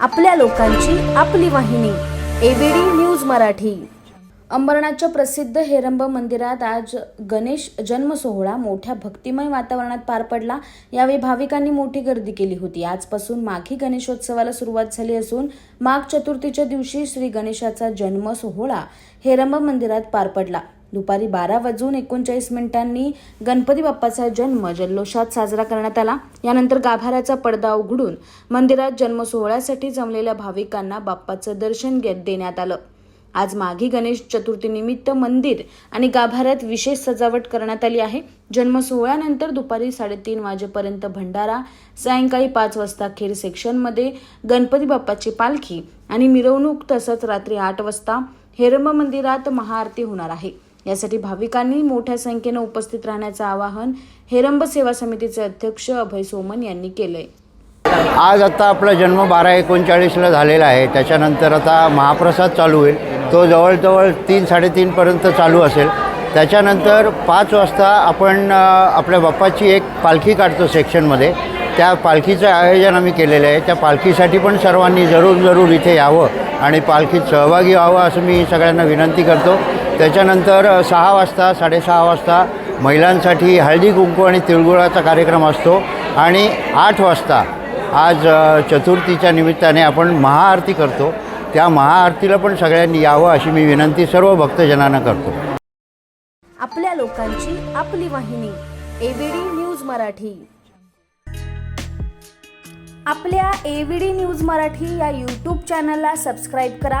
आपल्या लोकांची आपली वाहिनी एबीडी न्यूज मराठी. अंबरनाथच्या प्रसिद्ध हेरंब मंदिरात आज गणेश जन्म सोहळा मोठ्या भक्तिमय वातावरणात पार पडला. यावेळी भाविकांनी मोठी गर्दी केली होती. आजपासून माघी गणेशोत्सवाला सुरुवात झाली असून माघ चतुर्थीच्या दिवशी श्री गणेशाचा जन्म सोहळा हेरंब मंदिरात पार पडला. दुपारी बारा वाजून एकोणचाळीस मिनिटांनी गणपती बाप्पाचा जन्म जल्लोषात साजरा करण्यात आला. यानंतर गाभाऱ्याचा पडदा उघडून मंदिरात जन्म सोहळ्यासाठी जमलेल्या भाविकांना बाप्पाचं दर्शन घेत देण्यात आलं. आज माघी गणेश चतुर्थीनिमित्त मंदिर आणि गाभाऱ्यात विशेष सजावट करण्यात आली आहे. जन्म सोहळ्यानंतर दुपारी साडेतीन वाजेपर्यंत भंडारा सायंकाळी पाच वाजता खेर सेक्शनमध्ये गणपती बाप्पाची पालखी आणि मिरवणूक तसंच रात्री आठ वाजता हेरंब मंदिरात महाआरती होणार आहे. यासाठी भाविकांनी मोठ्या संख्येनं उपस्थित राहण्याचं आवाहन हेरंब सेवा समितीचे अध्यक्ष अभय सोमन यांनी केलंय. आज आता आपला जन्म बारा एकोणचाळीसला झालेला आहे. त्याच्यानंतर आता महाप्रसाद चालू होईल. तो जवळजवळ तीन साडेतीनपर्यंत चालू असेल. त्याच्यानंतर पाच वाजता आपण आपल्या बाप्पाची एक पालखी काढतो सेक्शनमध्ये. त्या पालखीचं आयोजन आम्ही केलेलं आहे. त्या पालखीसाठी पण सर्वांनी जरूर जरूर इथे यावं आणि पालखीत सहभागी व्हावं असं मी सगळ्यांना विनंती करतो. त्याच्यानंतर सहा वाजता साडेसहा वाजता महिलांसाठी हळदी कुंकू आणि तिळगुळाचा कार्यक्रम असतो. आणि आठ वाजता आज चतुर्थीच्या निमित्ताने आपण महाआरती करतो. त्या महाआरतीला पण सगळ्यांनी यावं अशी मी विनंती सर्व भक्तजनांना करतो. आपल्या लोकांची आपली वाहिनी एबीडी न्यूज मराठी. आपल्या एबीडी न्यूज मराठी या यूट्यूब चॅनलला सबस्क्राईब करा.